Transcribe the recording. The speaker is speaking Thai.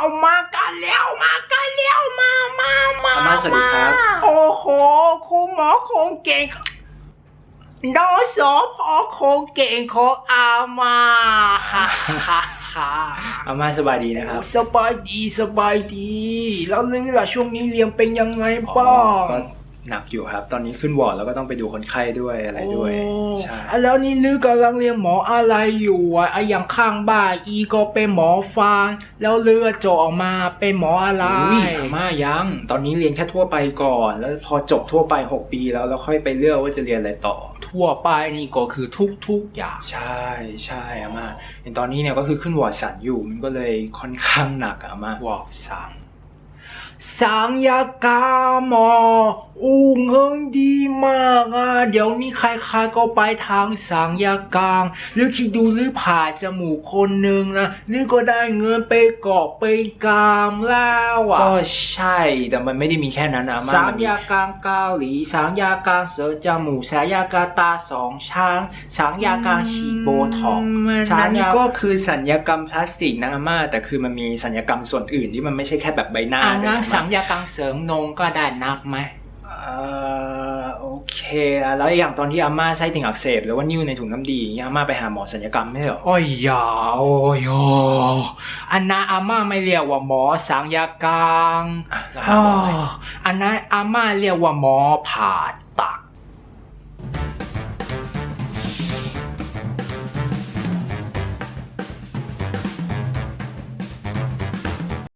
เอามากันแล้วมากันแล้วมามามาอาม่าสวัสดีครับ โอ้โหคุณหมอคงเก่งนอสอพอคงเก่งของอามาฮ่าฮ่าฮ่าอาม่าสบายดีนะครับ สบายดีสบายดี แล้วเรื่องล่ะช่วงนี้เรียนเป็นยังไงบ้าง ก็ หนักอยู่ครับ ตอนนี้ขึ้นวอร์ดแล้วก็ต้องไปดูคนไข้ด้วยอะไรด้วยโอ้ใช่อะแล้วนี่ลือกำลังเรียนหมออะไรอยู่อะอะอย่างข้างบ้านอีก็เป็นหมอฟันแล้วเลือจบออกมาเป็นหมออะไรอุ้ยอาม่ายัง ตอนนี้เรียนแค่ทั่วไปก่อน แล้วพอจบทั่วไป 6 ปีแล้วแล้วค่อยไปเลือกว่าจะเรียนอะไรต่อ ทั่วไปนี่ก็คือทุกๆอย่างใช่ใช่อาม่าเห็นตอนนี้เนี่ยก็คือขึ้นวอร์ดสันอยู่มันก็เลยค่อนข้างหนักอะอาม่าวอกสังสัง ยากาหมออู้เงินดีมากอะเดี๋ยวนี้ใครๆก็ไปทางสังยากางหรือคิดดูหรือผ่าจมูกคนหนึ่งนะหรือก็ได้เงินไปเกาะไปกามแล้วอะก็ใช่แต่มันไม่ได้มีแค่นั้นนะอาม่าสามมันมียากลางเกาหลีสามยากลางเสริมจมูกสามยากลางตาสองช้างสามยากลางฉีดโบท็อกซ์สามนั่นยาก็คือสัญญกรรมพลาสติกนะอาม่าแต่คือมันมีสัญญกรรมส่วนอื่นที่มันไม่ใช่แค่แบบใบหน้าอ่าด้วยงั้นนะสามยากลางเสริมนงก็ได้นับไหมเอ่อโอ เคอะแล้วอย่างตอนที่อาม่าไส้ติ่งอักเสบหรือว่านิ่วในถุงน้ำดีอย่างเงี้ยอาม่าไปหาหมอสัญญกรรมไม่ใช่เหรอโอ้ยยาโอ้ยโอ้อันนั้นอาม่าไม่เรียกว่าหมอสังยากลางอะแล้วหาหมออะไรอันนั้นอาม่าเรียกว่าหมอผ่าตัด